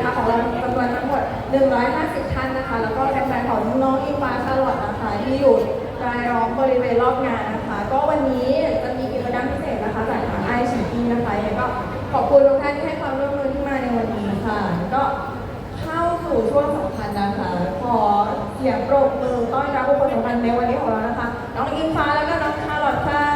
นะคะของเราจำนวนทั้งหมด 150 ท่านนะคะ แล้วก็แฟนๆของน้องอิงฟ้าชาลอตนะคะที่อยู่รายล้อมบริเวณรอบงานนะคะ ก็วันนี้จะมีกิจกรรมพิเศษนะคะจากทางไอชีพีนะคะยังไงก็ขอบคุณทุกท่านที่ให้ความร่วมมือที่มาในวันนี้ค่ะก็เข้าสู่ช่วงสำคัญนะคะขอเสียงปรบมือต้อนรับบุคคลสำคัญในวันนี้ของเรานะคะ น้องอิงฟ้าแล้วก็น้องคาร์ลอตค่ะ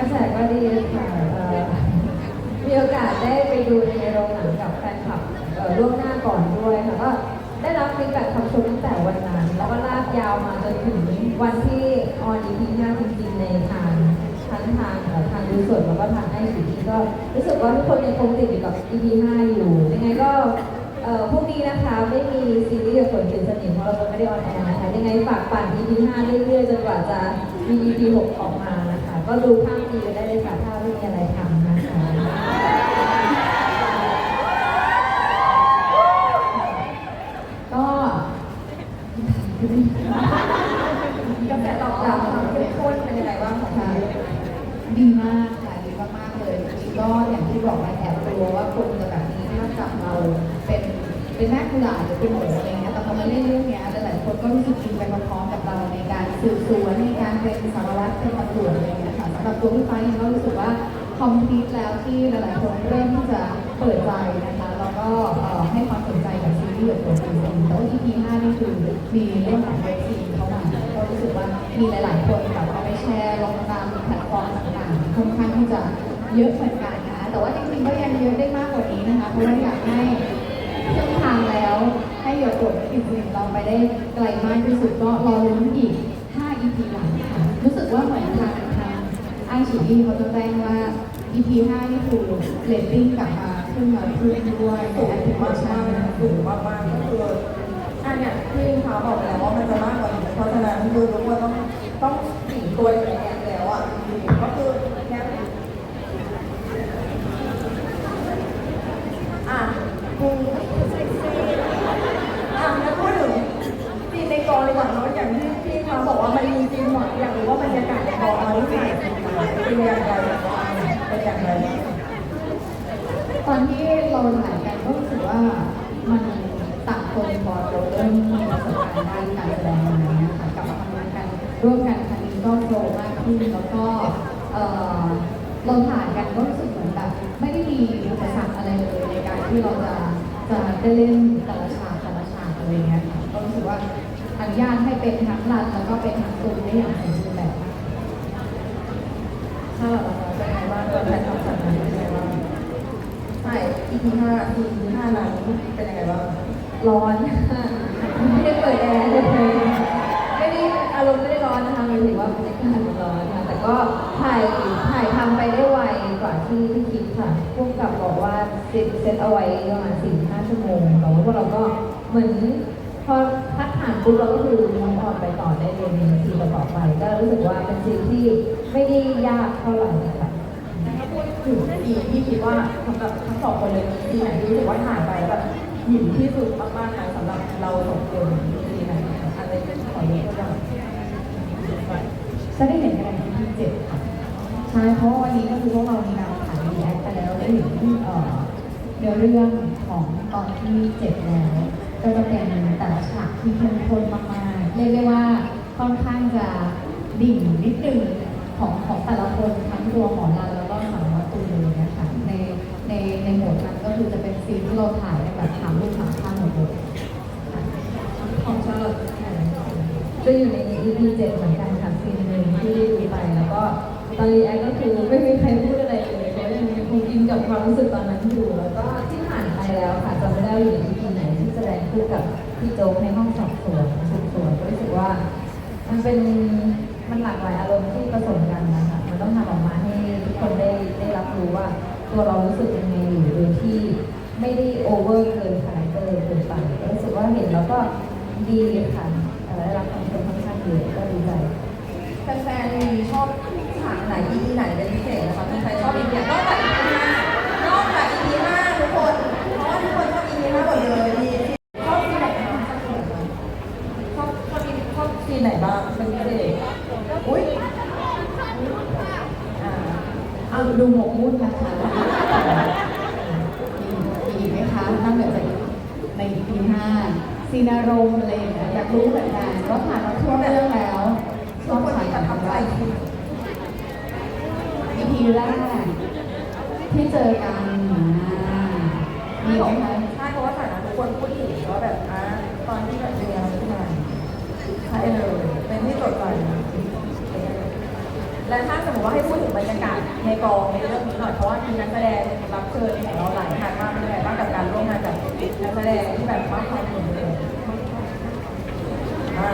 กระแสก็ดีค่ะมีโอกาสได้ไปดูในโรงหนังกับแฟนคลับล่วงหน้าก่อนด้วยค่ะก็ได้รับฟีดแบ็กคำชมตั้งแต่วันนั้น แล้วก็ลากยาวมาจนถึงวันที่ออน EP 5จริงๆในทางทั้งทางทางดูสดแล้วก็ทางไอซีก็รู้สึกว่าทุกคนยังคงติดอยู่กับ EP 5อยู่ ยังไงก็พรุ่งนี้นะคะไม่มีซีรีส์กับฝนเป็นสนิมเพราะเราไม่ได้ออนแอร์นะคะ ยังไงฝากปั่น EP 5เรื่อยๆจนกว่าจะมี EP 6ออกมา ก็ดูข้ามปีไปได้เลยค่ะถ้าไม่มีอะไรทำนะคะก็กระแสตอบรับความเข้มข้นเป็นยังไงบ้างคะดีมากค่ะดีมากๆเลยก็อย่างที่บอกไปแอบกลัวว่าคนจะแบบนี้ถ้าจับเราเป็นเป็นแม่กุหลาบหรือเป็นหมูอะไรเงี้ยแต่พอมาเล่นเรื่องเนี้ยหลายๆคนก็รู้สึกอินไปพร้อมๆกับเราในการสืบสวนในการเป็นส ตัวพี่ฟ้าเองก็รู้สึกว่าคอมพลีทแล้วที่หลายๆคนเริ่มที่จะเปิดใจนะคะแล้วก็ให้ความสนใจกับซีรีส์ของตัวจริงแต่ว่า EP 5นี่คือมีเรื่องของเว็บซีเข้ามาก็รู้สึกว่ามีหลาย ๆ คนแบบเอาไปแชร์ลงตามแพลตฟอร์มต่างๆค่อนข้างที่จะเยอะเหมือนกันนะคะแต่ว่าจริงๆก็ยังเยอะได้มากกว่านี้นะคะเพราะว่าอยากให้ครึ่งทางแล้วให้เยอะกดอีกสิ่งเราไปได้ไกลมากที่สุดก็รอลุ้นอีก 5 EP หลังค่ะรู้สึกว่าเหมือนทาง ที่พี่เขาจะแจ้งว่า EP 5นี่คือเรตติ้งกลับมาขึ้นมาขึ้นด้วยสูงแอปพลิเคมากชัมานกนะคะสูงมากมากก็คืออันเนี้ยที่เขาบอกแล้วว่ามันจะมากกว่านี้เพราะฉะนั้นคือทุกคนต้องต้องสิงตัวอยู่ในแอปแล้วอะก็คือแค่อะคุณอะแล้วพูดถึงซีนในกองดีกว่าเนาะอย่างที่พี่เขาบอกว่ามันมีซีนหมดอยากรู้ว่าบรรยากาศในกองมันที่ถ่ายเป็นอย่างไรเป็นอย่างไร ตอนที่เราถ่ายกันก็รู้สึกว่ามันต่างคนพอเราเริ่มมีประสบการณ์ด้านการแสดงอะไรเงี้ยค่ะกลับมาทำงานกันร่วมกันครั้งนี้ก็โปรมากขึ้นแล้วก็เอ่อเราถ่ายกันก็รู้สึกเหมือนแบบไม่ได้มีอุปสรรคอะไรเลยในการที่เราจะจะได้เล่นแต่ละฉากแต่ละฉากอะไรเงี้ยค่ะก็รู้สึกว่าอนุญาตให้เป็นทั้งรันแล้วก็เป็นทั้งตูนได้อย่างสมบูรณ์แบบมาก ถ้าเราเป็นไงบ้างเราถ่ายทำจากนั้นเป็นไงบ้างใช่ EP ห้า EP ห้านั้นเป็นยังไงบ้าง ร้อน ไม่ได้เปิดแอร์เลยไม่ได้อารมณ์ไม่ได้ร้อนนะคะหมายถึงว่าบรรยากาศมันร้อนค่ะแต่ก็ถ่ายถ่ายทำไปได้ไวกว่าที่ที่คิดค่ะพวกกับบอกว่าเซตเซตเอาไว้ประมาณสี่ห้าชั่วโมงแต่ว่าพวกเราก็เหมือนพอพักผ่านปุ๊บเราก็คือมองออนไปต่อได้เลยในซีนต่อไป ก็รู้สึกว่าเป็นซีที่ไม่ได้ยากเท่าไหร่ค่ะถ้าพูดถึงซีนที่คิดว่าสำหรับทั้งสองคนเลยมีซีนไหนที่รู้สึกว่าถ่ายไปแบบ หยิบที่สุดมากๆนะสำหรับเราสองคนมีซีนไหนอะไรขอเยกตัวอย่างจะได้เห็นกันในที่เจ็ดค่ะใช่เพราะวันนี้ก็คือพวกเรามีการถ่ายรีแอคไปแล้วได้เห็นเอ่เนื้อเรื่องของตอนที่เจ็ดแล้วก็จะเป็นแต่ละฉากที่เข้มข้นมากเรียกได้ว่าค่อนข้างจะดิ่งนิดนึงของของแต่ละคนทั้งตัวหมอรันแล้วก็สารวัตรตูนเลยนะคะใน ในในโหมดนั้นก็คือจะเป็นซีนที่เราถ่ายในแบบถามลูกถามข้างหมดเลยค่ะของชาลอตจะอยู่ใน EP 7เหมือนกันค่ะซีนหนึ่งที่ได้ดูไปแล้วก็ตอนรีแอคก็คือไม่มีใครพูดอะไรเลยเขายังคงกินกับความรู้สึกตอนนั้นอยู่แล้วก็ที่ผ่านไปแล้วค่ะจำไม่ได้ว่าอยู่ใน EP ไหนที่แสดงคู่กับพี่โจ๊กในห้องสอบสวนสืบสวนก็รู้สึกว่า มันเป็นมันหลากหลายอารมณ์ที่ผสมกันนะคะมันต้องทำออกมาให้ทุกคนได้ได้รับรู้ว่า ตัวเรารู้สึกยังไงอยู่โดยที่ไม่ได้โอเวอร์เกินคาแรคเตอร์เกินไปรู้สึกว่าเห็นแล้วก็ดีค่ะเอ่อได้รับความชมค่อนข้างเยอะก็ดีใจแฟนๆมีชอบฉากไหน EP ไหนเป็นพิเศษนะคะมีใครชอบ EP ไหนอกจาก EP ห้านอกจาก EP ห้าทุกคนเพราะว่าทุกคนชอบ EP ห้าหมดเลยมีชอบซีนไหนบ้างชอบชอบชอบซีนไหนบ้างเป็นพิเศษอุ้ยอ่าเอาดูหมกมุ่นนะคะมีมีอีกไหมคะนอกเหนือจากใน EP 5ซี นารมณ์อะไรอย่างเงี้ยอยากรู้เหมือนกันว่าผ่านมาทั่วเรื่องแล้วช ทุ อก บ คน ฉาก มี ไหน ประทับใจ บ้าง คือ EP แรกที่เจอกันอ่ามีไหมคะ ใช่เพราะว่าสถานะทุกคนพูดถึงว่าแบบอะตอนที่แบบเรียนขึ้นมาใช่เลยเป็นที่จดจำและถ้าสมมติว่าให้พูดถึงบรรยากาศในกองในเรื่องนี้หน่อยเพราะว่ามีนักแสดงรับเชิญของเราหลายท่านมากเลยบ้างกับการร่วมงานกับนักแสดงที่แบบมากความสนเลยอ่า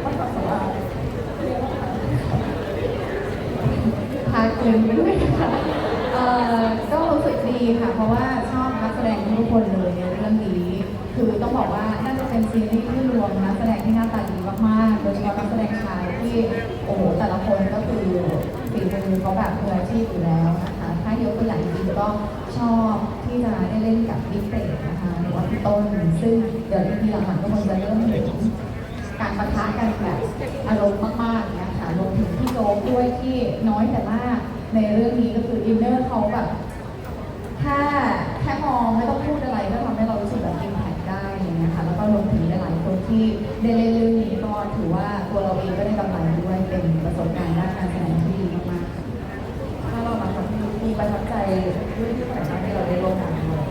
ไม่ขอสวัสดี พาเกินไปด้วยค่ะเอ่อก็รู้สึกดีค่ะ เพราะว่าชอบนักแสดงทุกคนเลยในเรื่องนี้ คือต้องบอกว่าน่าจะเป็นซีรีส์ที่รวมนักแสดงที่หน้าตาดีมากๆโดยเฉพาะนักแสดงชายที่โอ้โหแต่ละคนก็คือฝีมือเขาแบบมืออาชีพอยู่แล้วนะคะถ้ายกตัวอย่างจริงก็ชอบที่จะได้เล่นกับบิ๊กเตดนะคะหรือว่าพี่ต้นซึ่งเดี๋ยวทีหลังๆก็คงจะเริ่มเห็นการปะทะกันแบบอารมณ์มากๆนะคะรวมถึงพี่โจ๊กด้วยที่น้อยแต่มาก ในเรื่องนี้ก็คืออินเนอร์เขาแบบถ้าแค่มองไม่ต้องพูดอะไรก็ทำให้เรารู้สึกแบบอิมแพคได้อย่างเงี้ยค่ะแล้วก็รวมถึงหลายๆคนที่ได้เล่นเรื่องนี้ก็ถือว่าตัวเราเองก็ได้กำไรด้วยเป็นประสบการณ์ด้านการแสดงที่ดีมากๆถ้าเรามาทำมีประทับใจเรื่องที่ไหนบ้างที่เราได้ร่วมงานด้วย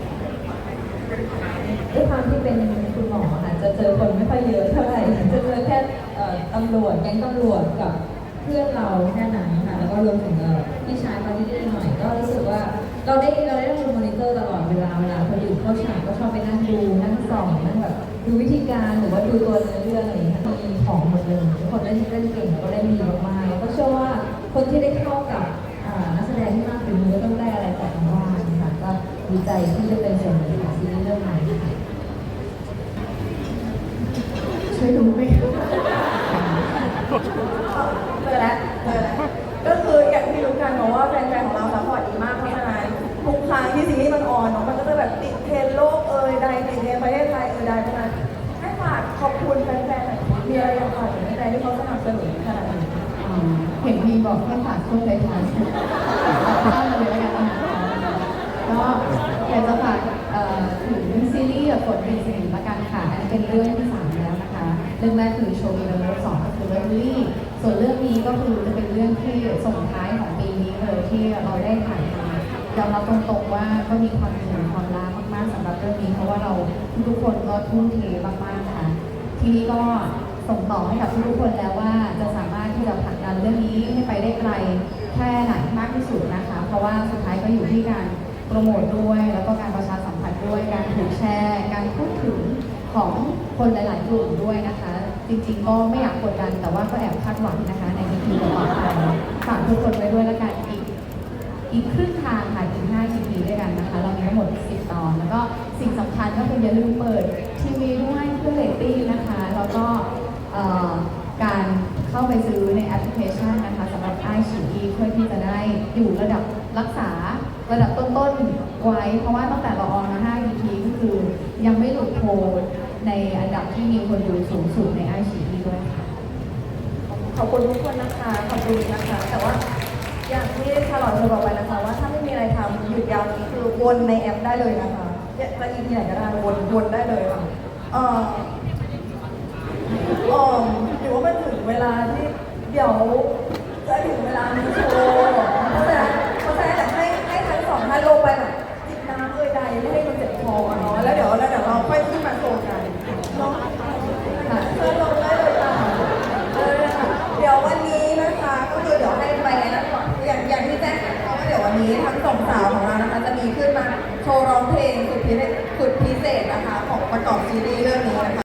ด้วยความที่เป็นคุณหมอค่ะจะเจอคนไม่ค่อยเยอะเท่าไหร่จะเจอแค่ตำรวจแก๊งตำรวจกับเพื่อนเราแค่นั้นค่ะแล้วก็รวมถึง พี่ชายเขาที่ได้หน่อย ก็รู้สึกว่าเราได้เราได้ดูมอนิเตอร์ตลอดเวลาเวลาคนอื่เข้าฉากก็ชอบไปนั่งดูนั่งส่องนั่งแบบดูวิธีการหรือว่าดูตัวเนื้อเรื่องอะไรอย่างเงี้ยมีของหมดเลยทุกคนเล่นเล่นเก่งแล้วก็เล่นดีมากๆแล้วก็เชื่อว่าคนที่ได้เข้ากับนักแสดงที่มากฝีมือก็ต้องได้อะไรกลับมาบ้างค่ะก็ดีใจที่ได้เป็นส่วนหนึ่งของซีรีส์เรื่องนี้ บอกให้ฝากช่วงท้ายข้ามเลยแล้วกันนะคะก็อยากจะฝากถึงซีรีส์ฝนเป็นสิริละกันค่ะ อันนี้เป็นเรื่องที่สามแล้วนะคะ เรื่องแรกคือโชว์มีเรื่องสองก็คือเรื่องลี่ส่วนเรื่องนี้ก็คือจะเป็นเรื่องที่ส่งท้ายของปีนี้เลยที่เราได้ถ่ายทำยอมรับตรงๆว่าก็มีความเหนื่อยความล้ามากๆสำหรับเรื่องนี้เพราะว่าเราทุกคนก็ทุ่มเทมากๆค่ะ ทีนี้ก็ส่งต่อให้กับทุกคนแล้วว่าจะสามารถที่จะผลักดัน เรื่องนี้ให้ไปได้ไกลแค่ไหนมากที่สุดนะคะ เพราะว่าสุดท้ายก็อยู่ที่การโปรโมทด้วย แล้วก็การประชาสัมพันธ์ด้วย การถูกแชร์ การพูดถึงของคนหลาย ๆ กลุ่มด้วยนะคะ จริง ๆ ก็ไม่อยากกดดัน แต่ว่าก็แอบคาดหวังนะคะ ในทีต่อไปฝากทุกคนไว้ด้วยแล้วกันอีกอีกครึ่งทางค่ะอีก5 EP ด้วยกันนะคะ เรามีทั้งหมด 10 ตอน แล้วก็สิ่งสำคัญก็คืออย่าลืมเปิดทีวีด้วยเพื่อเรตติ้งนะคะ แล้วก็เอ่อการ เข้าไปซื้อในแอปพลิเคชันนะคะสำหรับไอชีอีเพื่อที่จะได้อยู่ระดับรักษาระดับต้นๆไว้ เพราะว่าตั้งแต่เราออนมา5 EP ก็คือยังไม่หลุดโพลในอันดับที่มีคนดูสูงสุดในไอชีอีด้วยค่ะขอบคุณทุกคนนะคะ ขอบคุณนะคะ แต่ว่าอย่างที่ชาลอตเคยบอกไปนะคะว่าถ้าไม่มีอะไรทำหยุดยาวนี้คือวนในแอปได้เลยนะคะจะอีพีไหนก็ได้วนวนได้เลยค่ะเอ่อ อ๋อหรือว่ามันถึงเวลาที่เดี๋ยวจะถึงเวลามีโชว์เพราะฉะนั้นเพราะฉะนั้นอยากให้ให้ทั้งสองท่านลงไปแบบจิบน้ำเอ่ยใดไม่ให้มันเจ็บคอเนาะแล้วเดี๋ยวแล้วเดี๋ยวเราค่อยขึ้นมาโชว์กันเนาะค่ะเชิญลงได้เลยค่ะเออค่ะเดี๋ยววันนี้นะคะก็คือเดี๋ยวให้ไปนะก่อนอย่างอย่างที่แจ้งไปเพราะว่าเดี๋ยววันนี้ทั้งสองสาวของเรานะคะจะมีขึ้นมาโชว์ร้องเพลงสุดพิเศษสุดพิเศษนะคะของประกอบซีรีส์เรื่องนี้นะคะ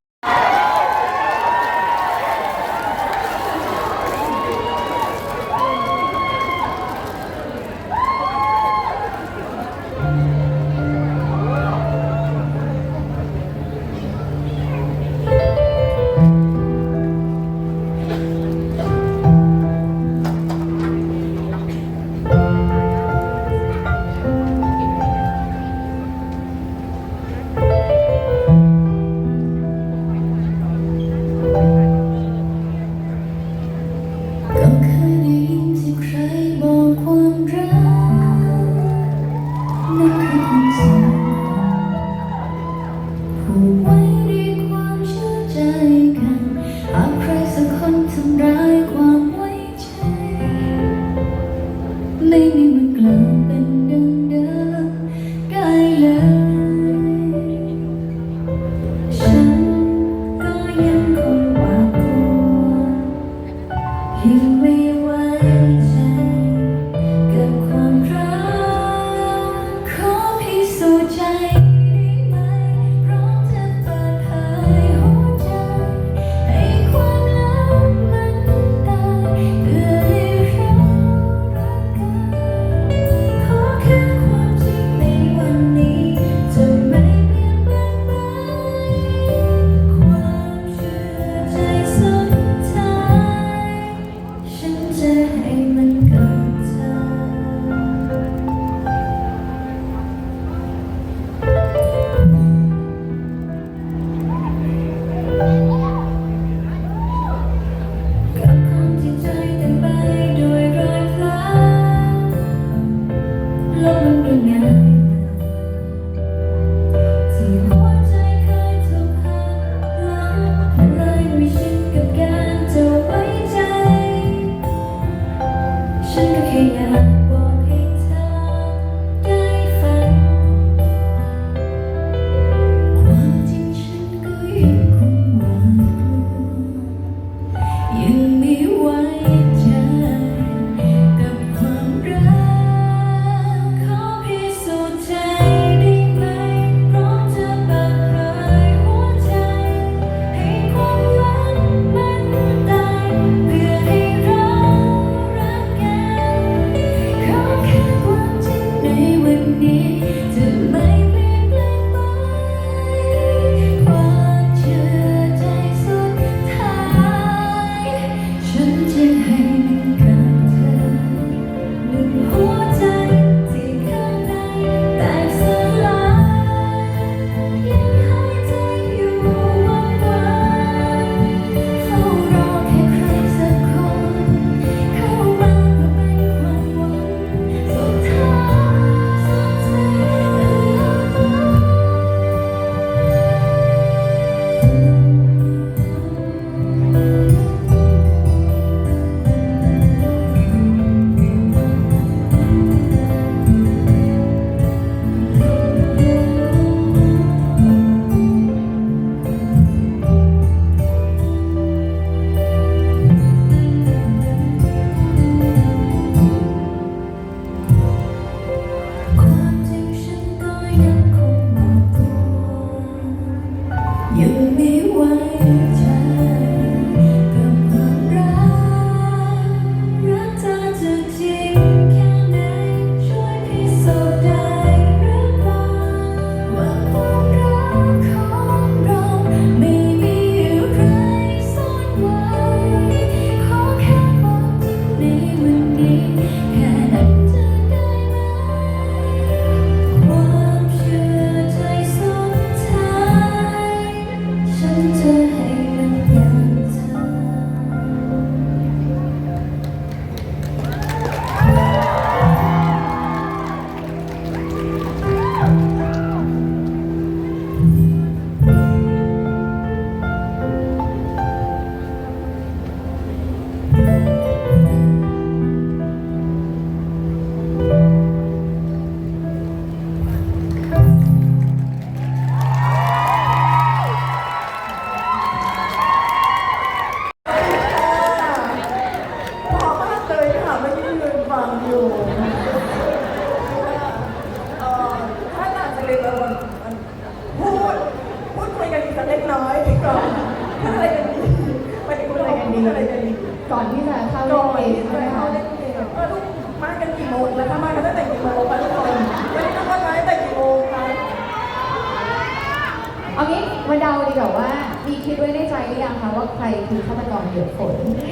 Of.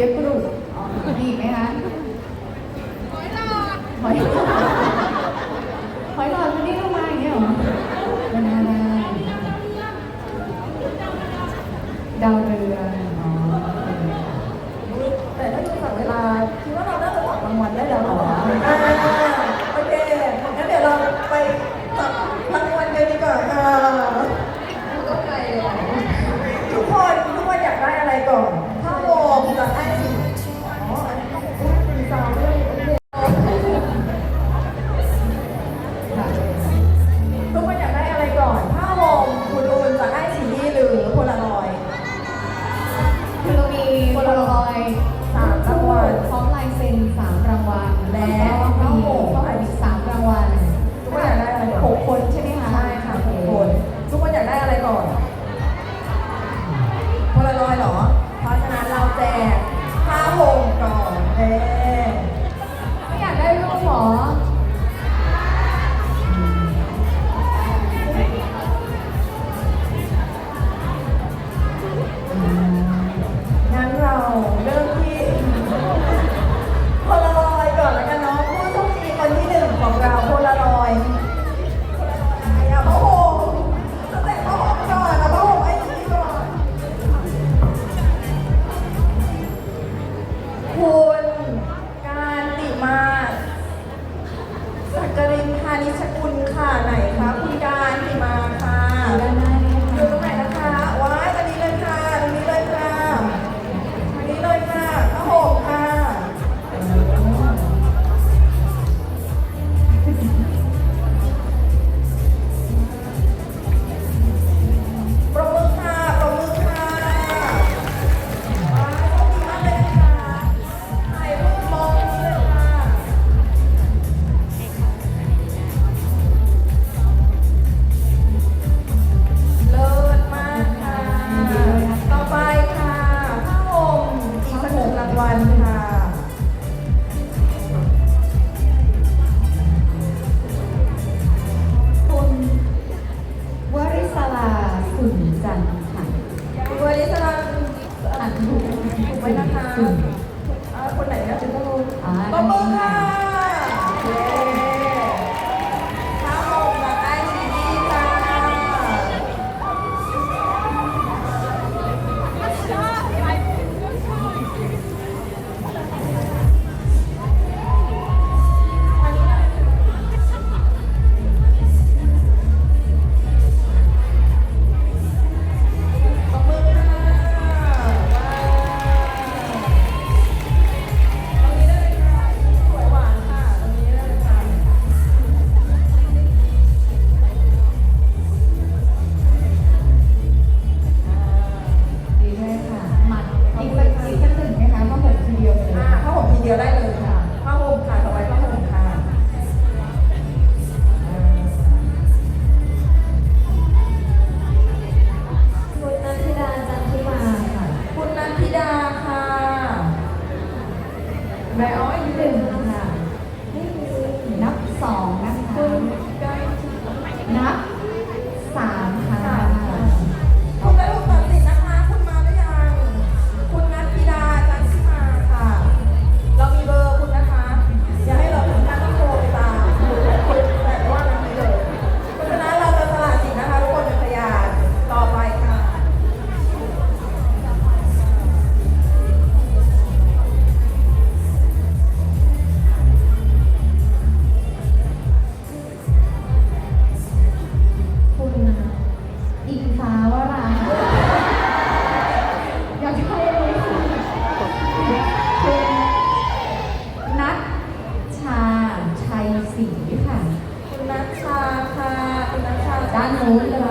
เย็บกรุงดีไหมคะหอยหลอดหอยหลอดีค่ะ คุณนัชชาค่ะ คุณนัชชาด้านโน้นเลย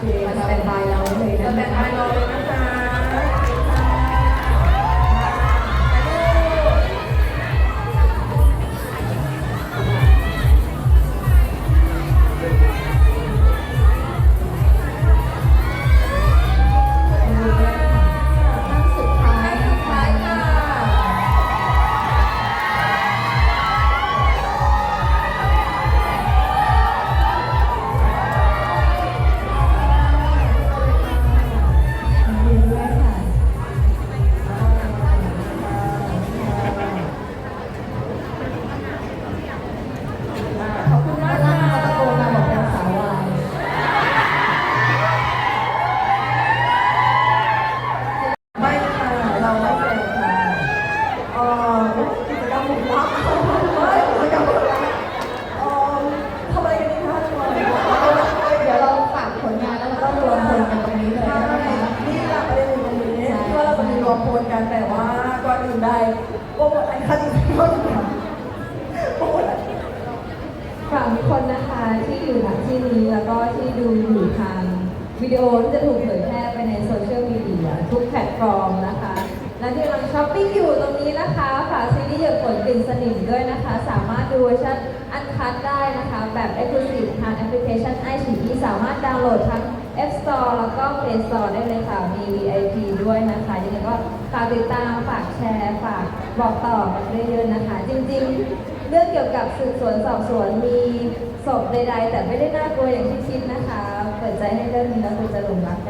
เคสแตนบายเราเลยนะสแตนบายเราเลยนะ ฝากทุกคนนะคะที่อยู่ที่นี้แล้วก็ที่ดูอยู่ทางวิดีโอที่จะถูกเผยแพร่ไปในโซเชียลมีเดียทุกแพลตฟอร์ม สนิมด้วยนะคะ สามารถดูเวอร์ชันอันคัดได้นะคะ แบบ Exclusive ทางแอปพลิเคชันไอชีที่สามารถดาวน์โหลดทั้ง App Store แล้วก็ Play Store ได้เลยค่ะ มี VIP ด้วยนะคะยังไงก็ฝากติดตาม ฝากแชร์ ฝากบอกต่อกันเยอะๆนะคะ จริงๆ เรื่องเกี่ยวกับสืบสวนสอบสวนมีศพใดๆ แต่ไม่ได้น่ากลัวอย่างที่คิดนะคะ เปิดใจให้เรื่องนี้แล้วคุณจะหลงรักแน่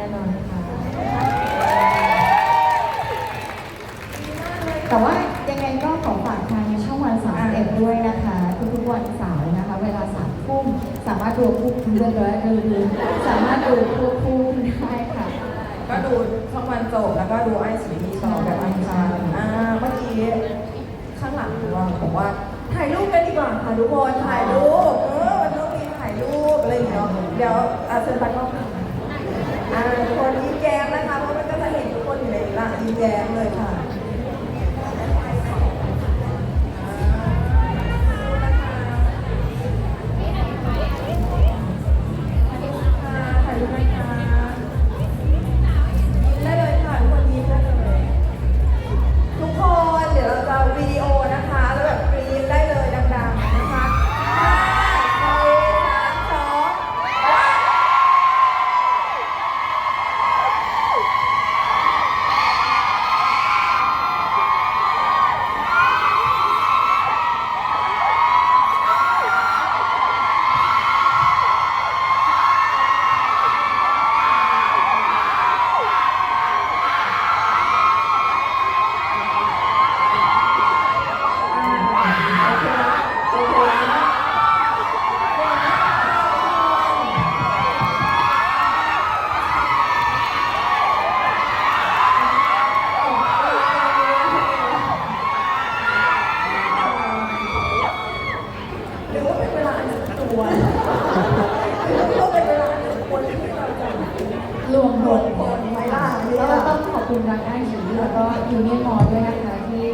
รวมผลมพลไว้ล่ะแล้วก็ต้องขอบคุณทางด้านฉีแล้วก็ยูเนียนมอด้วยนะคะที่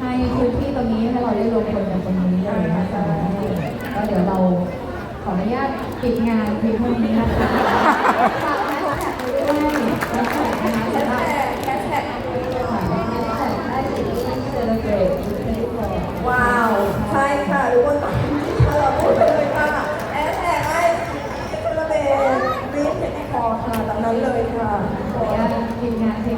ให้พื้นที่ตรงนี้ให้เราได้รวมผลกันตรงนี้เลยนะคะก็เดี๋ยวเราขออนุญาตปิดงานเพียงเท่านี้นะคะฝากแฮชแท็กไว้ด้วยแฮชแท็กนะคะ